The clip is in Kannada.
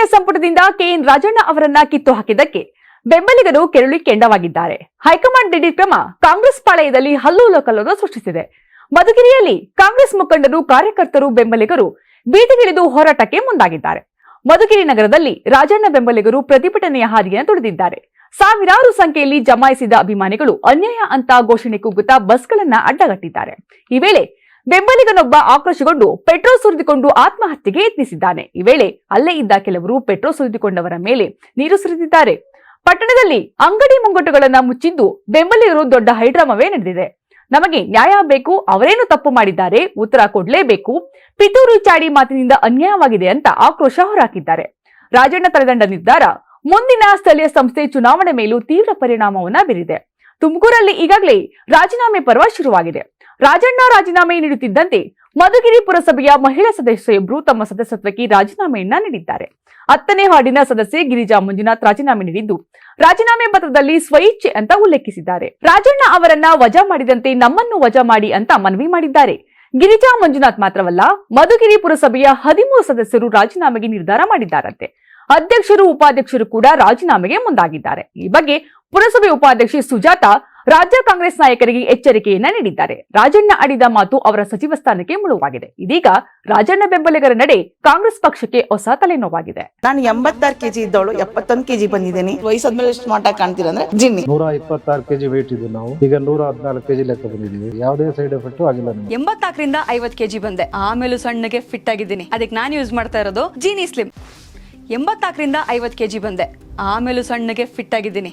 ಸಚಿವ ಸಂಪುಟದಿಂದ ಕೆಎನ್ ರಾಜಣ್ಣ ಅವರನ್ನ ಕಿತ್ತು ಹಾಕಿದ್ದಕ್ಕೆ ಬೆಂಬಲಿಗರು ಕೆರಳಿ ಕೆಂಡವಾಗಿದ್ದಾರೆ ಹೈಕಮಾಂಡ್ ದಿಢೀರ್ ಕ್ರಮ ಕಾಂಗ್ರೆಸ್ ಪಾಳಯದಲ್ಲಿ ಹಲ್ಲೋಲ ಸೃಷ್ಟಿಸಿದೆ. ಮಧುಗಿರಿಯಲ್ಲಿ ಕಾಂಗ್ರೆಸ್ ಮುಖಂಡರು, ಕಾರ್ಯಕರ್ತರು, ಬೆಂಬಲಿಗರು ಬೀದಿಗಿಳಿದು ಹೋರಾಟಕ್ಕೆ ಮುಂದಾಗಿದ್ದಾರೆ. ಮಧುಗಿರಿ ನಗರದಲ್ಲಿ ರಾಜಣ್ಣ ಬೆಂಬಲಿಗರು ಪ್ರತಿಭಟನೆಯ ಹಾದಿಯನ್ನು ತುಳಿದಿದ್ದಾರೆ. ಸಾವಿರಾರು ಸಂಖ್ಯೆಯಲ್ಲಿ ಜಮಾಯಿಸಿದ ಅಭಿಮಾನಿಗಳು ಅನ್ಯಾಯ ಅಂತ ಘೋಷಣೆ ಕೂಗುತ್ತಾ ಬಸ್ಗಳನ್ನ ಅಡ್ಡಗಟ್ಟಿದ್ದಾರೆ. ಈ ವೇಳೆ ಬೆಂಬಲಿಗನೊಬ್ಬ ಆಕ್ರೋಶಗೊಂಡು ಪೆಟ್ರೋಲ್ ಸುರಿದುಕೊಂಡು ಆತ್ಮಹತ್ಯೆಗೆ ಯತ್ನಿಸಿದ್ದಾನೆ. ಈ ವೇಳೆ ಅಲ್ಲೇ ಇದ್ದ ಕೆಲವರು ಪೆಟ್ರೋಲ್ ಸುರಿದುಕೊಂಡವರ ಮೇಲೆ ನೀರು ಸುರಿದಿದ್ದಾರೆ. ಪಟ್ಟಣದಲ್ಲಿ ಅಂಗಡಿ ಮುಂಗಟ್ಟುಗಳನ್ನ ಮುಚ್ಚಿದ್ದು ಬೆಂಬಲಿಗರು ದೊಡ್ಡ ಹೈಡ್ರಾಮವೇ ನಡೆದಿದೆ. ನಮಗೆ ನ್ಯಾಯ ಬೇಕು, ಅವರೇನು ತಪ್ಪು ಮಾಡಿದ್ದಾರೆ, ಉತ್ತರ ಕೊಡ್ಲೇಬೇಕು, ಪಿತೂರು ಚಾಡಿ ಮಾತಿನಿಂದ ಅನ್ಯಾಯವಾಗಿದೆ ಅಂತ ಆಕ್ರೋಶ ಹೊರಹಾಕಿದ್ದಾರೆ. ರಾಜಣ್ಣ ತಲೆದಂಡ ನಿರ್ಧಾರ, ಮುಂದಿನ ಸ್ಥಳೀಯ ಸಂಸ್ಥೆ ಚುನಾವಣೆ ಮೇಲೂ ತೀವ್ರ ಪರಿಣಾಮವನ್ನ ಬೀರಿದೆ. ತುಮಕೂರಲ್ಲಿ ಈಗಾಗಲೇ ರಾಜೀನಾಮೆ ಪರ್ವ ಶುರುವಾಗಿದೆ. ರಾಜಣ್ಣ ರಾಜೀನಾಮೆ ನೀಡುತ್ತಿದ್ದಂತೆ ಮಧುಗಿರಿ ಪುರಸಭೆಯ ಮಹಿಳಾ ಸದಸ್ಯೆಯೊಬ್ಬರು ತಮ್ಮ ಸದಸ್ಯತ್ವಕ್ಕೆ ರಾಜೀನಾಮೆಯನ್ನ ನೀಡಿದ್ದಾರೆ. ಹತ್ತನೇ ವಾರ್ಡಿನ ಸದಸ್ಯೆ ಗಿರಿಜಾ ಮಂಜುನಾಥ್ ರಾಜೀನಾಮೆ ನೀಡಿದ್ದು, ರಾಜೀನಾಮೆ ಪತ್ರದಲ್ಲಿ ಸ್ವಇಚ್ಛೆ ಅಂತ ಉಲ್ಲೇಖಿಸಿದ್ದಾರೆ. ರಾಜಣ್ಣ ಅವರನ್ನ ವಜಾ ಮಾಡಿದಂತೆ ನಮ್ಮನ್ನು ವಜಾ ಮಾಡಿ ಅಂತ ಮನವಿ ಮಾಡಿದ್ದಾರೆ. ಗಿರಿಜಾ ಮಂಜುನಾಥ್ ಮಾತ್ರವಲ್ಲ, ಮಧುಗಿರಿ ಪುರಸಭೆಯ ಹದಿಮೂರು ಸದಸ್ಯರು ರಾಜೀನಾಮೆಗೆ ನಿರ್ಧಾರ ಮಾಡಿದ್ದಾರಂತೆ. ಅಧ್ಯಕ್ಷರು, ಉಪಾಧ್ಯಕ್ಷರು ಕೂಡ ರಾಜೀನಾಮೆಗೆ ಮುಂದಾಗಿದ್ದಾರೆ. ಈ ಬಗ್ಗೆ ಪುರಸಭೆ ಉಪಾಧ್ಯಕ್ಷೆ ಸುಜಾತ ರಾಜ್ಯ ಕಾಂಗ್ರೆಸ್ ನಾಯಕರಿಗೆ ಎಚ್ಚರಿಕೆಯನ್ನ ನೀಡಿದ್ದಾರೆ. ರಾಜಣ್ಣ ಆಡಿದ ಮಾತು ಅವರ ಸಚಿವ ಸ್ಥಾನಕ್ಕೆ ಮುಳುವಾಗಿದೆ. ಇದೀಗ ರಾಜಣ್ಣ ಬೆಂಬಲಿಗರ ನಡೆ ಕಾಂಗ್ರೆಸ್ ಪಕ್ಷಕ್ಕೆ ಹೊಸ ತಲೆನೋವಾಗಿದೆ. ನಾನು ಎಂಬತ್ತಾರು ಕೆಜಿ ಇದ್ದವಳು ಎಪ್ಪತ್ತೊಂದು ಕೆಜಿ ಬಂದಿದ್ದೀನಿ. ವಯಸ್ಸಾದ್ಮೇಲೆ ಸ್ಮಾರ್ಟ್ ಆಗಿ ಕಾಣ್ತೀರಂದ್ರೆ ಜಿನ್ನಿ. ನೂರ ಇಪ್ಪತ್ತಾರು ಕೆಜಿ ವೇಟ್ ಇದ್ದು ನಾವು. ಈಗ ನೂರ ಹದಿನಾಲ್ಕು ಕೆಜಿ ಲೆಕ್ಕ ಬಂದಿದ್ದೀವಿ. ಯಾವುದೇ ಸೈಡ್ ಎಫೆಕ್ಟ್ ಆಗಿಲ್ಲ ಎಂಬತ್ನಾಲ್ಕರಿಂದ ಐವತ್ತು ಕೆಜಿ ಬಂದೆ. ಆಮೇಲೂ ಸಣ್ಣಗೆ ಫಿಟ್ ಆಗಿದ್ದೀನಿ. ಅದಕ್ಕೆ ನಾನು ಯೂಸ್ ಮಾಡ್ತಾ ಇರೋದು ಜೀನಿ ಸ್ಲಿಮ್ ಎಂಬತ್ನಾಲ್ಕರಿಂದ ಐವತ್ತು ಕೆಜಿ ಬಂದೆ. ಆಮೇಲೂ ಸಣ್ಣಗೆ ಫಿಟ್ ಆಗಿದ್ದೀನಿ.